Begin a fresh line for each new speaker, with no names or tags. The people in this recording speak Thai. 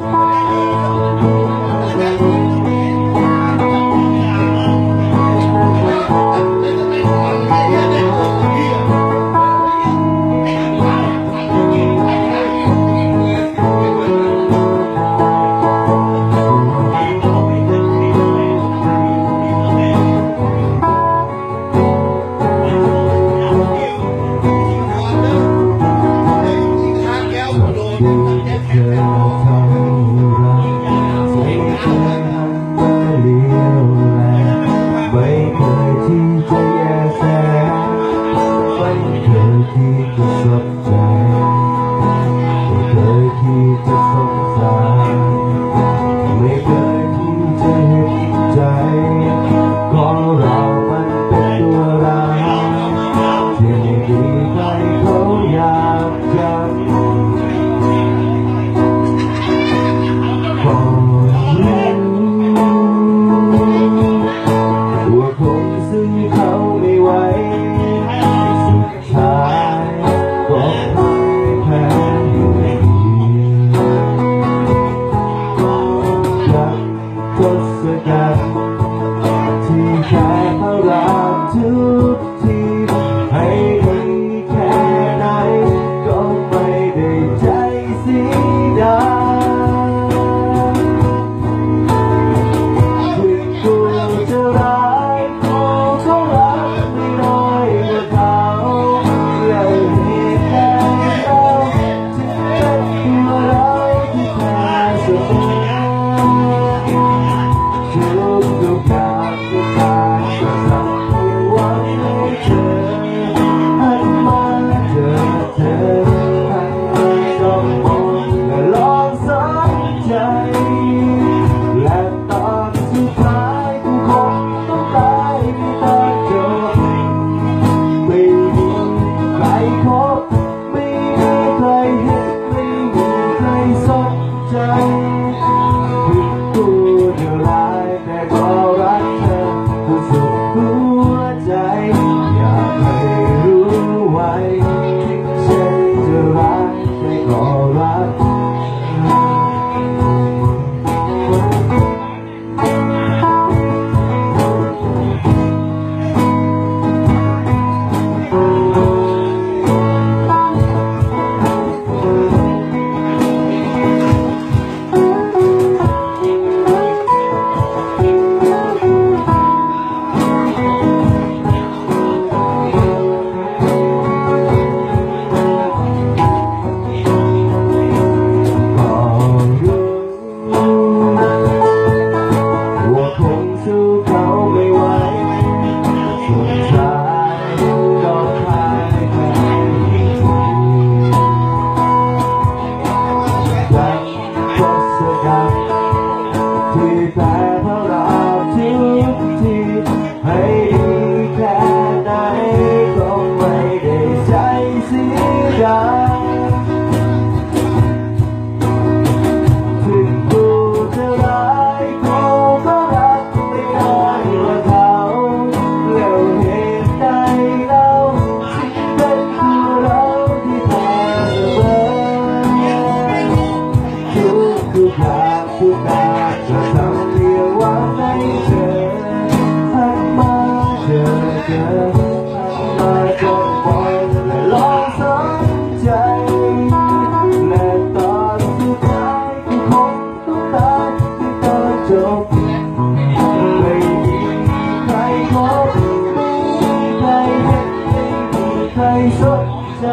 Oh. Gece tavra ผู้นาจะทำเพียงว่าให้เธอหันมาเจอกันมาจะปอและลองสนใจและตอนสุดท้ายที่พบต้องตายที่ตอจบไม่มีใครพบไม่มีใครเห็นไม่มีใครสนใจ